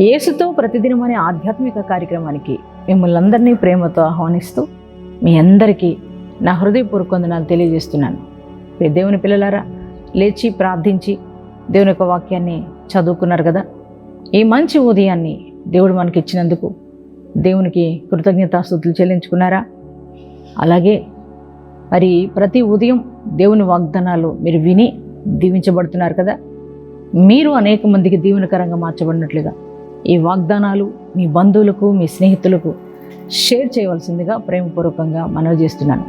యేసుతో ప్రతిదినం అనే ఆధ్యాత్మిక కార్యక్రమానికి మిమ్మల్ని అందరినీ ప్రేమతో ఆహ్వానిస్తూ మీ అందరికీ నా హృదయపూర్వకొందనాలు తెలియజేస్తున్నాను. దేవుని పిల్లలారా లేచి ప్రార్థించి దేవుని యొక్క వాక్యాన్ని చదువుకున్నారు కదా? ఈ మంచి ఉదయాన్ని దేవుడు మనకి ఇచ్చినందుకు దేవునికి కృతజ్ఞతాస్థుతులు చెల్లించుకున్నారా? అలాగే మరి ప్రతి ఉదయం దేవుని వాగ్దానాలు మీరు విని దీవించబడుతున్నారు కదా? మీరు అనేక మందికి దీవెనకరంగా మార్చబడినట్లుగా ఈ వాగ్దానాలు మీ బంధువులకు మీ స్నేహితులకు షేర్ చేయవలసిందిగా ప్రేమపూర్వకంగా మనవి చేస్తున్నాను.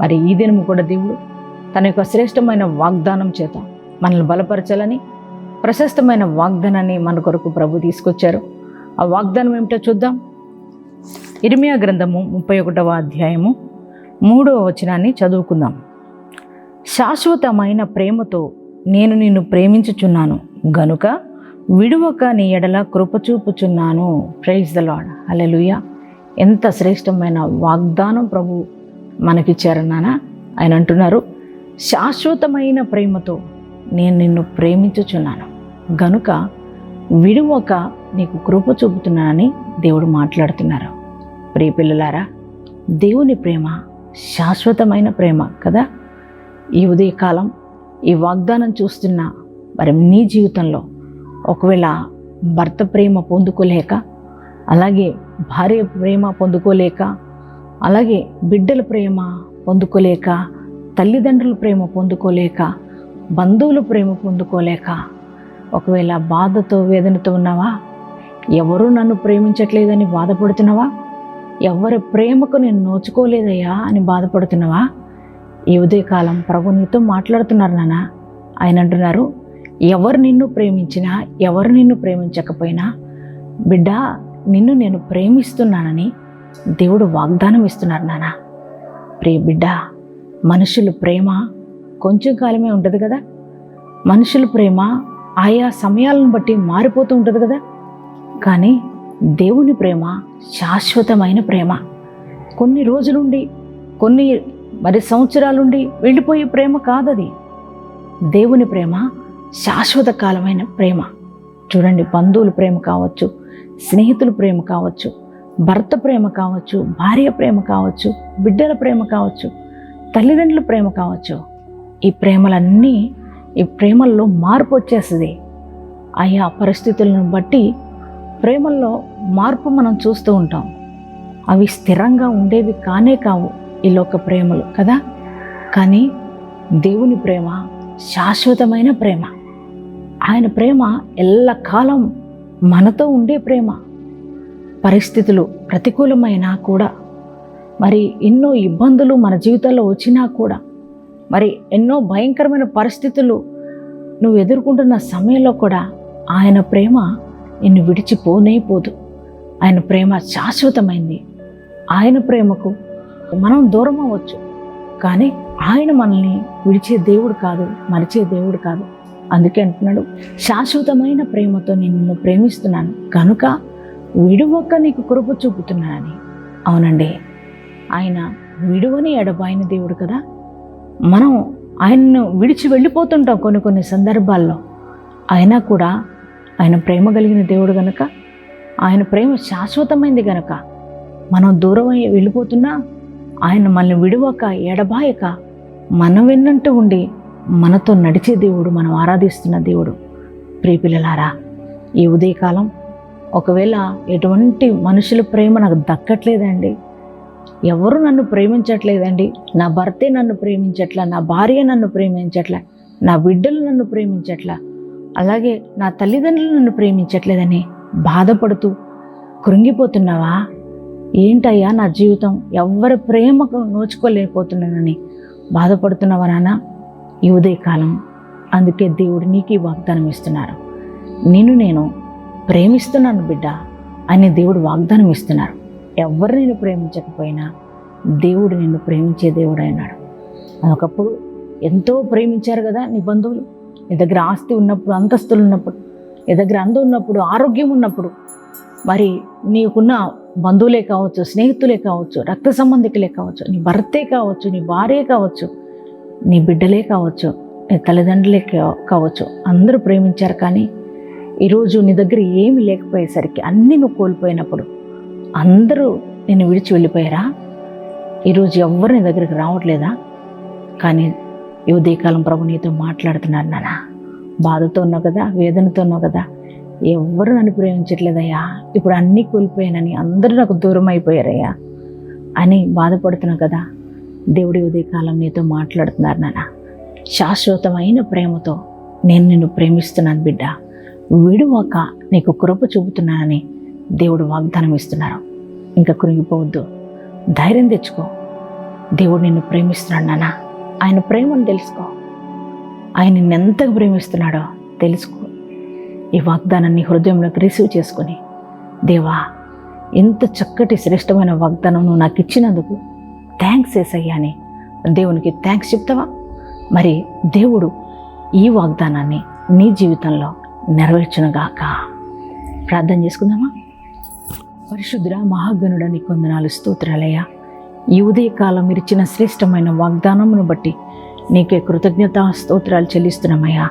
మరి ఈ దినము కూడా దేవుడు తన యొక్క శ్రేష్టమైన వాగ్దానం చేత మనల్ని బలపరచాలని ప్రశస్తమైన వాగ్దానాన్ని మన కొరకు ప్రభు తీసుకొచ్చారు. ఆ వాగ్దానం ఏమిటో చూద్దాం. ఇర్మియా గ్రంథము ముప్పై ఒకటవ అధ్యాయము మూడవ వచనాన్ని చదువుకుందాం. శాశ్వతమైన ప్రేమతో నేను నిన్ను ప్రేమించుచున్నాను. గనుక విడువక నీ ఎడల కృపచూపుచున్నాను. ప్రైజ్ ద లాడ్ అలెలుయ ఎంత శ్రేష్టమైన వాగ్దానం ప్రభు మనకిచ్చారన్నానా ఆయన అంటున్నారు శాశ్వతమైన ప్రేమతో నేను నిన్ను ప్రేమించుచున్నాను. గనుక విడువక నీకు కృప చూపుతున్నానని దేవుడు మాట్లాడుతున్నారు. ప్రియపిల్లలారా దేవుని ప్రేమ శాశ్వతమైన ప్రేమ కదా? ఈ ఉదయకాలం ఈ వాగ్దానం చూస్తున్న మరి నీ జీవితంలో ఒకవేళ భర్త ప్రేమ పొందుకోలేక అలాగే భార్య ప్రేమ పొందుకోలేక అలాగే బిడ్డల ప్రేమ పొందుకోలేక తల్లిదండ్రుల ప్రేమ పొందుకోలేక బంధువుల ప్రేమ పొందుకోలేక ఒకవేళ బాధతో వేదనతో ఉన్నావా? ఎవరు నన్ను ప్రేమించట్లేదని బాధపడుతున్నావా? ఎవరి ప్రేమకు నేను నోచుకోలేదయ్యా అని బాధపడుతున్నావా? ఈ ఉదయకాలం ప్రభు నీతో మాట్లాడుతున్నారు నాన్న. ఆయన అంటున్నారు ఎవరు నిన్ను ప్రేమించినా ఎవరు నిన్ను ప్రేమించకపోయినా బిడ్డ నిన్ను నేను ప్రేమిస్తున్నానని దేవుడు వాగ్దానం ఇస్తున్నారు నాన్న ప్రియ బిడ్డ మనుషుల ప్రేమ కొంచెం కాలమే ఉంటుంది కదా? మనుషుల ప్రేమ ఆయా సమయాలను బట్టి మారిపోతూ ఉంటుంది కదా? కానీ దేవుని ప్రేమ శాశ్వతమైన ప్రేమ. కొన్ని రోజులుండి కొన్ని మరి సంవత్సరాలుండి వెళ్ళిపోయే ప్రేమ కాదది. దేవుని ప్రేమ శాశ్వత కాలమైన ప్రేమ. చూడండి బంధువుల ప్రేమ కావచ్చు స్నేహితుల ప్రేమ కావచ్చు భర్త ప్రేమ కావచ్చు భార్య ప్రేమ కావచ్చు బిడ్డల ప్రేమ కావచ్చు తల్లిదండ్రుల ప్రేమ కావచ్చు. ఈ ప్రేమలన్నీ ఈ ప్రేమల్లో మార్పు వచ్చేస్తుంది. ఆయా పరిస్థితులను బట్టి ప్రేమల్లో మార్పు మనం చూస్తూ ఉంటాం. అవి స్థిరంగా ఉండేవి కానే కావు ఈ లోక ప్రేమలు కదా? కానీ దేవుని ప్రేమ శాశ్వతమైన ప్రేమ. ఆయన ప్రేమ ఎల్లకాలం మనతో ఉండే ప్రేమ. పరిస్థితులు ప్రతికూలమైనా కూడా మరి ఎన్నో ఇబ్బందులు మన జీవితాల్లో వచ్చినా కూడా మరి ఎన్నో భయంకరమైన పరిస్థితులు నువ్వు ఎదుర్కొంటున్న సమయంలో కూడా ఆయన ప్రేమ నిన్ను విడిచిపోనే పోదు. ఆయన ప్రేమ శాశ్వతమైంది. ఆయన ప్రేమకు మనం దూరం అవ్వచ్చు కానీ ఆయన మనల్ని విడిచే దేవుడు కాదు మరిచే దేవుడు కాదు. అందుకే అంటున్నాడు శాశ్వతమైన ప్రేమతో నేను నిన్ను ప్రేమిస్తున్నాను. కనుక విడువక నీకు కృప చూపుతున్నానని. అవునండి. ఆయన విడువని ఎడబాయిన దేవుడు కదా. మనం ఆయన్ను విడిచి వెళ్ళిపోతుంటాం కొన్ని కొన్ని సందర్భాల్లో. అయినా కూడా ఆయన ప్రేమ కలిగిన దేవుడు గనక ఆయన ప్రేమ శాశ్వతమైంది గనక మనం దూరం వెళ్ళిపోతున్నా ఆయన మనల్ని విడువక ఎడబాయక మన వెన్నంటూ ఉండి మనతో నడిచే దేవుడు మనం ఆరాధిస్తున్న దేవుడు. ప్రియపిల్లలారా ఈ ఉదయకాలం ఒకవేళ ఎటువంటి మనుషుల ప్రేమ నాకు దక్కట్లేదండి ఎవరు నన్ను ప్రేమించట్లేదండి నా భర్తే నన్ను ప్రేమించట్లా నా భార్య నన్ను ప్రేమించట్లా నా బిడ్డలు నన్ను ప్రేమించట్లా అలాగే నా తల్లిదండ్రులు నన్ను ప్రేమించట్లేదని బాధపడుతూ కృంగిపోతున్నావా? ఏంటయ్యా నా జీవితం? ఎవరి ప్రేమకు నోచుకోలేకపోతున్నానని బాధపడుతున్నావా నాన్న? ఈ ఉదయకాలం. అందుకే దేవుడు నీకు వాగ్దానం ఇస్తున్నారు నిన్ను నేను ప్రేమిస్తున్నాను బిడ్డ అని దేవుడు వాగ్దానం ఇస్తున్నారు ఎవరు నేను ప్రేమించకపోయినా దేవుడు నిన్ను ప్రేమించే దేవుడు అయినాడు ఒకప్పుడు ఎంతో ప్రేమించారు కదా నీ బంధువులు. నీ దగ్గర ఆస్తి ఉన్నప్పుడు అంతస్తులు ఉన్నప్పుడు నీ దగ్గర అందం ఉన్నప్పుడు ఆరోగ్యం ఉన్నప్పుడు. మరి నీకున్న బంధువులే కావచ్చు స్నేహితులే కావచ్చు రక్త సంబంధికులే కావచ్చు నీ భర్తే కావచ్చు నీ భార్యే కావచ్చు నీ బిడ్డలే కావచ్చు నీ తల్లిదండ్రులే కావచ్చు అందరూ ప్రేమించారు కానీ ఈరోజు నీ దగ్గర ఏమి లేకపోయేసరికి అన్నీ నువ్వు కోల్పోయినప్పుడు అందరూ నేను విడిచి వెళ్ళిపోయారా? ఈరోజు ఎవ్వరు నీ దగ్గరికి రావట్లేదా? కానీ యువదీకాలం ప్రభు నీతో మాట్లాడుతున్నారు నాన్న. బాధతో ఉన్నావు కదా వేదనతో ఉన్నావు కదా ఎవ్వరు నన్ను ప్రేమించట్లేదయ్యా. ఇప్పుడు అన్నీ కోల్పోయానని అందరూ నాకు దూరం అయిపోయారయ్యా అని బాధపడుతున్నావు కదా దేవుడి ఉదయకాలం నీతో మాట్లాడుతున్నారు నాన్న. శాశ్వతమైన ప్రేమతో నేను నిన్ను ప్రేమిస్తున్నాను బిడ్డ. విడువక నీకు కృప చూపుతున్నానని దేవుడు వాగ్దానం ఇస్తున్నారు. ఇంకా కృంగిపోవద్దు. ధైర్యం తెచ్చుకో. దేవుడు నిన్ను ప్రేమిస్తున్నాడు నాన్న. ఆయన ప్రేమను తెలుసుకో. ఆయన నిన్ను ఎంతగా ప్రేమిస్తున్నాడో తెలుసుకో. ఈ వాగ్దానాన్ని హృదయంలోకి రిసీవ్ చేసుకొని దేవా ఎంత చక్కటి శ్రేష్టమైన వాగ్దానం నువ్వు నాకు ఇచ్చినందుకు థ్యాంక్స్ ఏసయ్యా అని దేవునికి థ్యాంక్స్ చెప్తావా? మరి దేవుడు ఈ వాగ్దానాన్ని నీ జీవితంలో నెరవేర్చునుగాక. ప్రార్థన చేసుకుందామా? పరిశుద్ధుడ మహాగణుడ నీ కొందనాలు స్తోత్రాలయ్యా. ఈ ఉదయకాలం మీరు ఇచ్చిన శ్రేష్టమైన వాగ్దానమును బట్టి నీకే కృతజ్ఞత స్తోత్రాలు చెల్లిస్తున్నామయ్యా.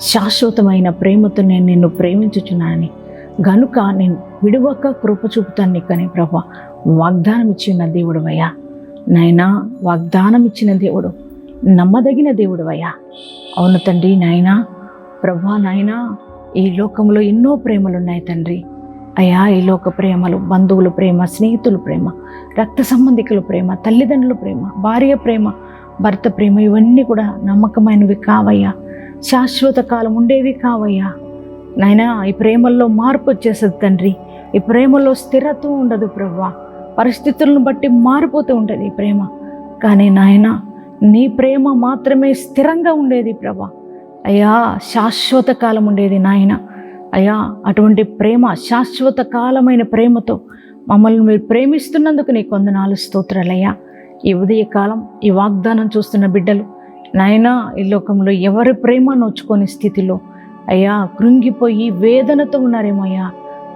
శాశ్వతమైన ప్రేమతో నేను నిన్ను ప్రేమించుచున్నానని గనుక నేను విడవక కృప చూపుతాను నీకని ప్రభా. వాగ్దానం ఇచ్చిన దేవుడు అయ్యా నాయనా వాగ్దానం ఇచ్చిన దేవుడు నమ్మదగిన దేవుడు అయ్యా. అవును తండ్రి నాయనా ప్రభా నాయనా ఈ లోకంలో ఎన్నో ప్రేమలు ఉన్నాయి తండ్రి. అయ్యా ఈ లోక ప్రేమలు బంధువుల ప్రేమ స్నేహితుల ప్రేమ రక్త సంబంధికుల ప్రేమ తల్లిదండ్రుల ప్రేమ భార్య ప్రేమ భర్త ప్రేమ ఇవన్నీ కూడా నమ్మకమైనవి కావయ్యా. శాశ్వత కాలం ఉండేవి కావయ్యా. నాయనా ఈ ప్రేమల్లో మార్పు వచ్చేస్తుంది తండ్రి. ఈ ప్రేమలో స్థిరత్వం ఉండదు ప్రవ్వా. పరిస్థితులను బట్టి మారిపోతూ ఉంటుంది ఈ ప్రేమ. కానీ నాయన నీ ప్రేమ మాత్రమే స్థిరంగా ఉండేది ప్రభా. అయ్యా శాశ్వత కాలం ఉండేది నాయన. అయ్యా అటువంటి ప్రేమ శాశ్వత కాలమైన ప్రేమతో మమ్మల్ని మీరు ప్రేమిస్తున్నందుకు నీ కొందనాలు స్తోత్రాలయ్యా ఈ ఉదయకాలం ఈ వాగ్దానం చూస్తున్న బిడ్డలు నాయనా ఈ లోకంలో ఎవరి ప్రేమ నోచుకొని స్థితిలో అయ్యా కృంగిపోయి వేదనతో ఉన్నారేమో అయ్యా.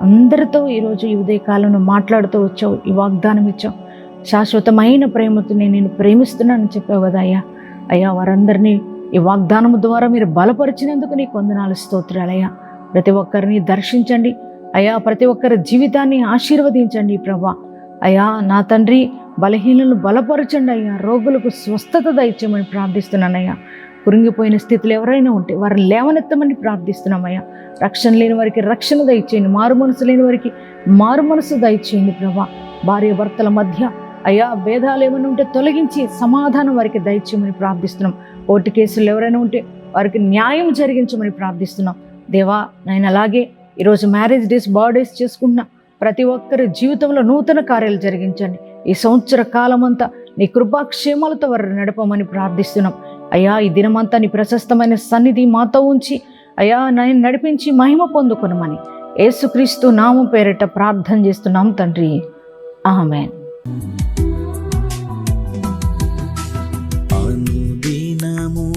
అందరితో ఈరోజు ఈ ఉదయకాలంలో మాట్లాడుతూ వచ్చావు ఈ వాగ్దానం ఇచ్చావు. శాశ్వతమైన ప్రేమతో నేను నేను ప్రేమిస్తున్నానని చెప్పావు కదా అయ్యా. అయ్యా వారందరినీ ఈ వాగ్దానం ద్వారా మీరు బలపరిచినందుకు నీ కొందనాలు స్తోత్రాలయ్యా ప్రతి ఒక్కరిని దర్శించండి. అయ్యా ప్రతి ఒక్కరి జీవితాన్ని ఆశీర్వదించండి ప్రభా. అయ్యా నా తండ్రి బలహీనలను బలపరచండి అయ్యా. రోగులకు స్వస్థత దయచేయమని ప్రార్థిస్తున్నానయ్యా కురింగిపోయిన స్థితిలో ఎవరైనా ఉంటే వారిని లేవనెత్తమని ప్రార్థిస్తున్నామయ్యా. రక్షణ లేని వారికి రక్షణ దయచేయండి. మారు మనసు లేని వారికి మారు మనసు దయచేయండి ప్రభా. భార్య భర్తల మధ్య అయ్యా భేదాలు ఏమైనా ఉంటే తొలగించి సమాధానం వారికి దయచేయమని ప్రార్థిస్తున్నాం. ఓటు కేసులు ఎవరైనా ఉంటే వారికి న్యాయం జరిగించమని ప్రార్థిస్తున్నాం. దేవా నేను అలాగే ఈరోజు మ్యారేజ్ డేస్ బర్త్డేస్ చేసుకున్న ప్రతి ఒక్కరి జీవితంలో నూతన కార్యాలు జరిగించండి. ఈ సంవత్సర కాలమంతా నీ కృపాక్షేమాలతో వారిని నడపమని ప్రార్థిస్తున్నాం. అయ్యా ఈ దినమంతా నీ ప్రశస్తమైన సన్నిధి మాతో ఉంచి అయ్యా నేను నడిపించి మహిమ పొందుకునమని యేసుక్రీస్తు నామం పేరిట ప్రార్థన చేస్తున్నాం తండ్రి. ఆమెన్. అనుదినము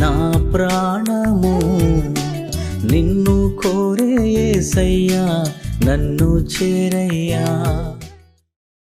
నా ప్రాణము నిన్ను కోరే యేసయ్యా నన్ను చేరయ్యా.